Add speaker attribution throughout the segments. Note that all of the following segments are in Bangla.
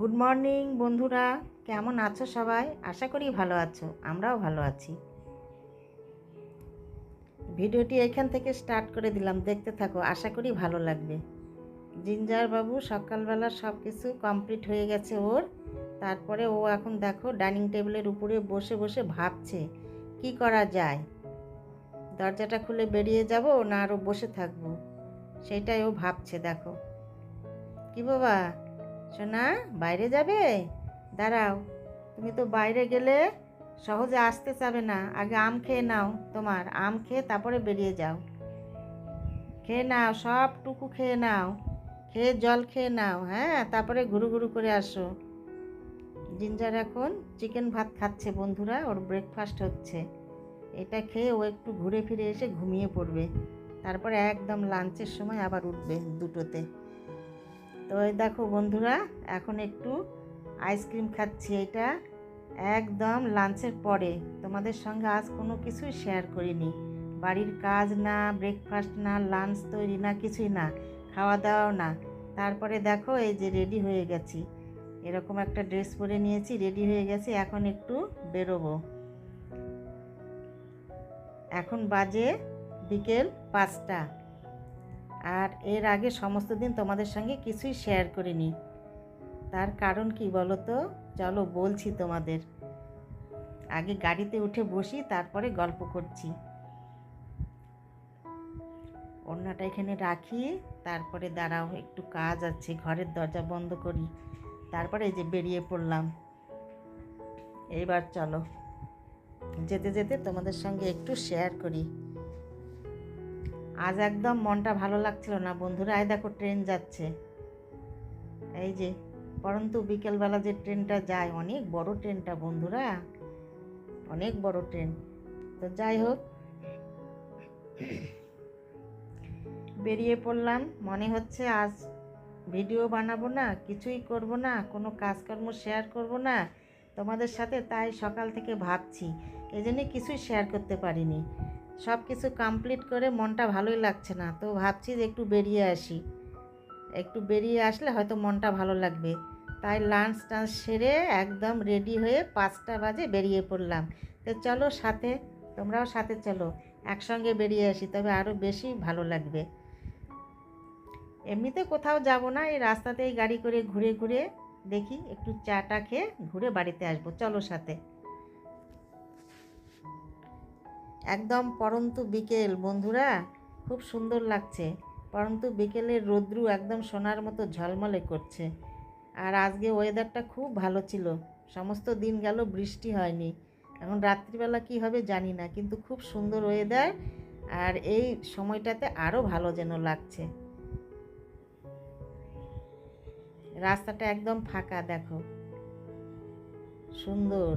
Speaker 1: গুড মর্নিং বন্ধুরা। কেমন আছো সবাই? আশা করি ভালো আছো। আমরাও ভালো আছি। ভিডিওটি এখান থেকে স্টার্ট করে দিলাম। দেখতে থাকো, আশা করি ভালো লাগবে। জিঞ্জার বাবু, সকালবেলা সব কিছু কমপ্লিট হয়ে গেছে ওর। তারপরে ও এখন দেখো, ডাইনিং টেবিলের উপরে বসে বসে ভাবছে, কি করা যায়? দরজাটা খুলে বেরিয়ে যাব না আরও বসে থাকব? সেটাই ও ভাবছে, দেখো। কি বাবা? সোনা, বাইরে যাবে? দাঁড়াও, তুমি তো বাইরে গেলে সহজে আসতে চাবে না। আগে আম খেয়ে নাও, তোমার আম খেয়ে তারপরে বেরিয়ে যাও। খেয়ে নাও, সবটুকু খেয়ে নাও। খেয়ে জল খেয়ে নাও হ্যাঁ? তারপরে ঘুরু ঘুরু করে আসো। জিঞ্জার এখন চিকেন ভাত খাচ্ছে বন্ধুরা, ওর ব্রেকফাস্ট হচ্ছে। এটা খেয়ে ও একটু ঘুরে ফিরে এসে ঘুমিয়ে পড়বে। তারপরে একদম লাঞ্চের সময় আবার উঠবে দুটোতে। তো এই দেখো বন্ধুরা, এখন একটু আইসক্রিম খাচ্ছি এটা একদম লাঞ্চের পরে। তোমাদের সঙ্গে আজ কোনো কিছুই শেয়ার করিনি। বাড়ির কাজ না ব্রেকফাস্ট না লাঞ্চ তৈরি না, কিছুই না খাওয়া দাওয়াও না। তারপরে দেখো এই যে রেডি হয়ে গেছি। এরকম একটা ড্রেস পরে নিয়েছি রেডি হয়ে গেছি, এখন একটু বেরোবো। এখন বাজে বিকেল পাঁচটা। আর এর আগে সমস্ত দিন তোমাদের সঙ্গে কিছুই শেয়ার করিনি। তার কারণ কি বলো তো চলো বলছি তোমাদের। আগে গাড়িতে উঠে বসি, তারপরে গল্প করছি। ওড়নাটা এখানে রাখি, তারপরে দাঁড়াও, একটু কাজ আছে, ঘরের দরজা বন্ধ করি। তারপরে এই যে বেরিয়ে পড়লাম। এইবার চলো। যেতে যেতে তোমাদের সঙ্গে একটু শেয়ার করি। আজ একদম মনটা ভালো লাগছিল না। বন্ধুরা আয় দেখো ট্রেন যাচ্ছে। এই যে, পরন্তু বিকেলবেলা যে ট্রেনটা যায়, অনেক বড় ট্রেনটা বন্ধুরা, অনেক বড় ট্রেন। তো যাই হোক, বেরিয়ে পড়লাম। মনে হচ্ছে আজ ভিডিও বানাবো না, কিছুই করব না, কোনো কাজকর্ম শেয়ার করব না। তোমাদের সাথে তাই সকাল থেকে ভাবছি এই জন্যে কিছুই শেয়ার করতে পারিনি। সব কিছু কমপ্লিট করে মনটা ভালোই লাগছে না। তো ভাবছি যে একটু বেরিয়ে আসি। একটু বেরিয়ে আসলে হয়তো মনটা ভালো লাগবে। তাই লাঞ্চ টাঞ্চ সেরে একদম রেডি হয়ে পাঁচটা বাজে বেরিয়ে পড়লাম। তো চলো সাথে, তোমরাও সাথে চলো, একসঙ্গে বেরিয়ে আসি, তবে আরও বেশি ভালো লাগবে। এমনিতে কোথাও যাব না, এই রাস্তাতেই গাড়ি করে ঘুরে ঘুরে দেখি, একটু চাটা খেয়ে ঘুরে বাড়িতে আসব। চলো সাথে। একদম পরন্তু বিকেল, বন্ধুরা। খুব সুন্দর লাগছে। পরন্তু বিকেলের রৌদ্রু একদম সোনার মতো ঝলমলে করছে। আর আজকে ওয়েদারটা খুব ভালো ছিল। সমস্ত দিন গেল, বৃষ্টি হয়নি। এখন রাত্রিবেলা কি হবে জানি না, কিন্তু খুব সুন্দর ওয়েদার আর এই সময়টাতে আরও ভালো যেন লাগছে। রাস্তাটা একদম ফাঁকা, দেখো। সুন্দর।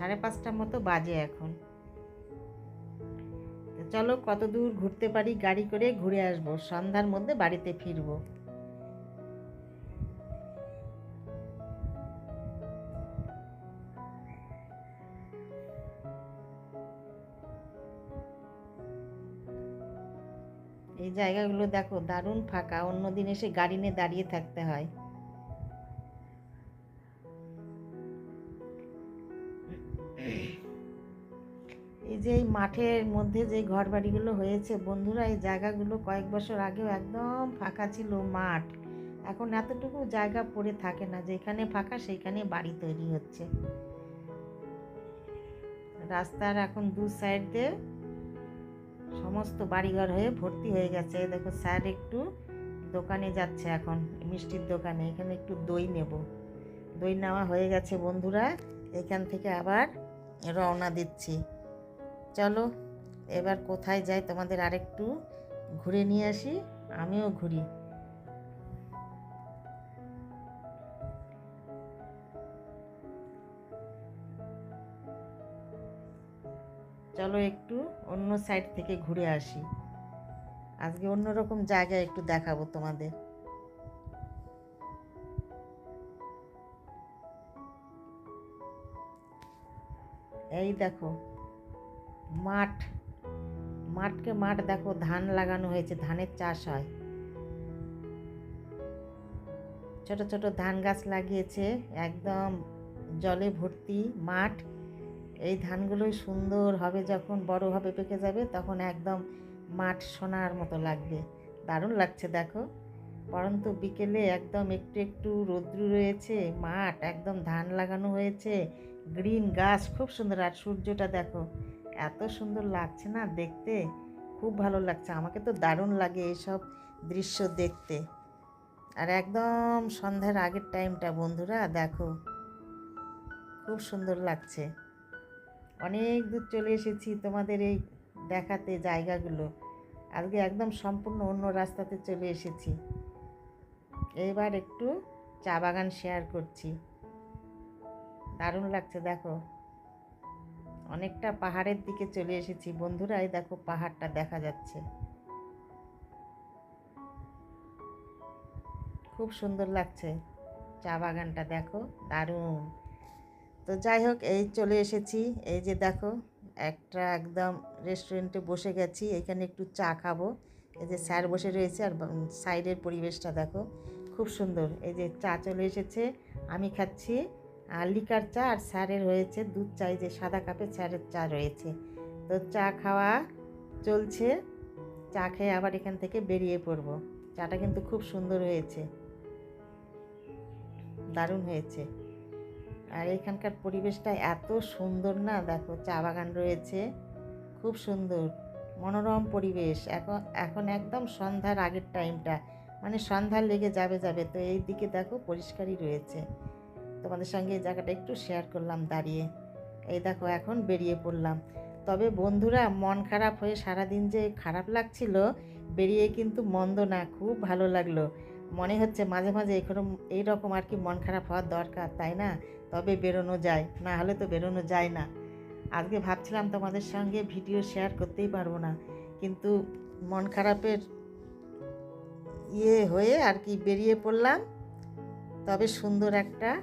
Speaker 1: সাড়ে পাঁচটার মতো বাজে এখন। চলো কত দূর ঘুরতে পারি, গাড়ি করে ঘুরে আসব, সন্ধ্যার মধ্যে বাড়িতে ফিরবো। এই জায়গাগুলো দেখো দারুণ ফাঁকা, অন্যদিন এসে গাড়ি নিয়ে দাঁড়িয়ে থাকতে হয়। যে মাঠের মধ্যে যে ঘর বাড়িগুলো হয়েছে, বন্ধুরা এই জায়গাগুলো কয়েক বছর আগেও একদম ফাঁকা ছিল মাঠ। এখন এতটুকু জায়গা পড়ে থাকে না, যেখানে ফাঁকা সেইখানে বাড়ি তৈরি হচ্ছে। রাস্তার এখন দু সাইড দিয়ে সমস্ত বাড়িঘর হয়ে ভর্তি হয়ে গেছে। দেখো স্যার একটু দোকানে যাচ্ছে এখন, মিষ্টির দোকানে। এখানে একটু দই নেব। দই নেওয়া হয়ে গেছে বন্ধুরা। এখান থেকে আবার রওনা দিচ্ছি। চলো এবার কোথায় যাই তোমাদের আরেকটু ঘুরে নিয়ে আসি, আমিও ঘুরি। চলো একটু অন্য সাইড থেকে ঘুরে আসি। আজকে অন্যরকম জায়গায় একটু দেখাবো তোমাদের। এই দেখো মাঠ, মাঠকে মাঠ দেখো, ধান লাগানো হয়েছে, ধানের চাষ হয়। ছোট ছোট ধান গাছ লাগিয়েছে, একদম জলে ভর্তি মাঠ। এই ধানগুলোই সুন্দর হবে যখন বড় হবে পেকে যাবে, তখন একদম মাঠ সোনার মতো লাগবে। দারুণ লাগছে দেখো। পরন্তু বিকেলে একদম একটু একটু রৌদ্রু রয়েছে, মাঠ একদম ধান লাগানো হয়েছে, গ্রিন গাছ, খুব সুন্দর। আর সূর্যটা দেখো এত সুন্দর লাগছে না দেখতে? খুব ভালো লাগছে। আমাকে তো দারুণ লাগে এইসব দৃশ্য দেখতে। আর একদম সন্ধ্যার আগের টাইমটা বন্ধুরা, দেখো। খুব সুন্দর লাগছে। অনেক দূর চলে এসেছি তোমাদের এই দেখাতে জায়গাগুলো। আজকে একদম সম্পূর্ণ অন্য রাস্তাতে চলে এসেছি। এবার একটু চা বাগান শেয়ার করছি। দারুণ লাগছে, দেখো। অনেকটা পাহাড়ের দিকে চলে এসেছি। বন্ধুরা, এই দেখো পাহাড়টা দেখা যাচ্ছে। খুব সুন্দর লাগছে। চা বাগানটা দেখো, দারুণ। তো যাই হোক, এই চলে এসেছি। এই যে দেখো, একটা একদম রেস্টুরেন্টে বসে গেছি। এখানে একটু চা খাব। এই যে স্যার বসে রয়েছে আর সাইডের পরিবেশটা দেখো, খুব সুন্দর। এই যে চা চলে এসেছে, আমি খাচ্ছি। আর লিকার চা আর স্যারের রয়েছে দুধ চাই, যে সাদা কাপে স্যারের চা রয়েছে। তো চা খাওয়া চলছে, চা খেয়ে আবার এখান থেকে বেরিয়ে পড়ব। চাটা কিন্তু খুব সুন্দর হয়েছে। দারুণ হয়েছে। আর এখানকার পরিবেশটা এত সুন্দর না? দেখো, চা বাগান রয়েছে। খুব সুন্দর, মনোরম পরিবেশ। এখন এখন একদম সন্ধ্যার আগের টাইমটা মানে সন্ধ্যা লেগে যাবে যাবে। তো এই দিকে দেখো, পরিষ্কারই রয়েছে। তোমাদের সঙ্গে এই জায়গাটা একটু শেয়ার করলাম দাঁড়িয়ে। এই দেখো, এখন বেরিয়ে পড়লাম। তবে বন্ধুরা, মন খারাপ হয়ে সারাদিন যে খারাপ লাগছিল, বেরিয়ে কিন্তু মন্দ না, খুব ভালো লাগল। মনে হচ্ছে মাঝে মাঝে এরকম, এইরকম আর কি মন খারাপ হওয়ার দরকার, তাই না? তবে বেরোনো যায়, না হলে তো বেরোনো যায় না। আজকে ভাবছিলাম তোমাদের সঙ্গে ভিডিও শেয়ার করতেই পারব না। কিন্তু মন খারাপের ইয়ে হয়ে আর কি বেরিয়ে পড়লাম। তবে সুন্দর একটা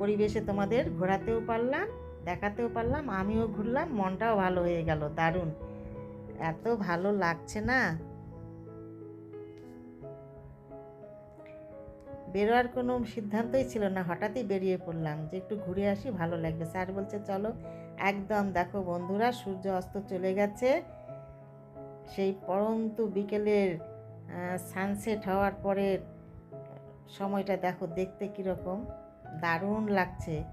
Speaker 1: পরিবেশে তোমাদের ঘোরাতেও পারলাম, দেখাতেও পারলাম, আমিও ঘুরলাম, মনটাও ভালো হয়ে গেল, দারুণ। এত ভালো লাগছে না? বেরোয়ার কোনো সিদ্ধান্তই ছিল না, হঠাৎই বেরিয়ে পড়লাম, যে একটু ঘুরে আসি, ভালো লাগবে। স্যার বলছে, চলো, একদম দেখো বন্ধুরা, সূর্য অস্ত চলে গেছে। সেই পরন্তু বিকেলের সানসেট হওয়ার পরের সময়টা দেখো, দেখতে কীরকম। দারুণ লাগছে।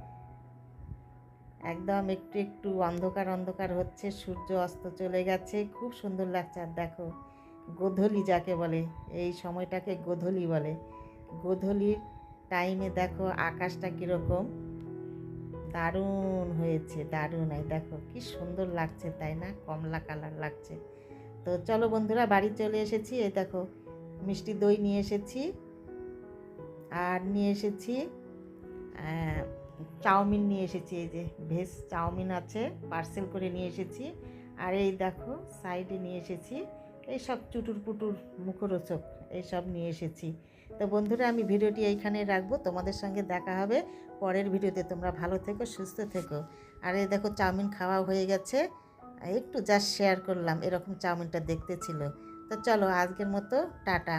Speaker 1: একদম একটু একটু অন্ধকার অন্ধকার হচ্ছে, সূর্য অস্ত চলে গেছে, খুব সুন্দর লাগছে। আর দেখো, গোধূলি যাকে বলে, এই সময়টাকে গোধূলি বলে। গোধূলির টাইমে দেখো, আকাশটা কীরকম? দারুণ হয়েছে, দারুণ। এই দেখো, কি সুন্দর লাগছে, তাই না? কমলা কালার লাগছে। তো চলো বন্ধুরা, বাড়ি চলে এসেছি। এই দেখো, মিষ্টি দই নিয়ে এসেছি। আর নিয়ে এসেছি চাউমিন নিয়ে এসেছি, এই যে ভেজ চাউমিন আছে, পার্সেল করে নিয়ে এসেছি। আর এই দেখো, সাইডে নিয়ে এসেছি, এই সব চুটুর পুটুর মুখরোচক এইসব নিয়ে এসেছি। তো বন্ধুরা, আমি ভিডিওটি এইখানে রাখব, তোমাদের সঙ্গে দেখা হবে পরের ভিডিওতে। তোমরা ভালো থেকো, সুস্থ থেকো। আর এই দেখো, চাউমিন খাওয়া হয়ে গেছে। একটু জাস্ট শেয়ার করলাম, এরকম চাউমিনটা দেখতে ছিল। তো চলো, আজকের মতো, টাটা।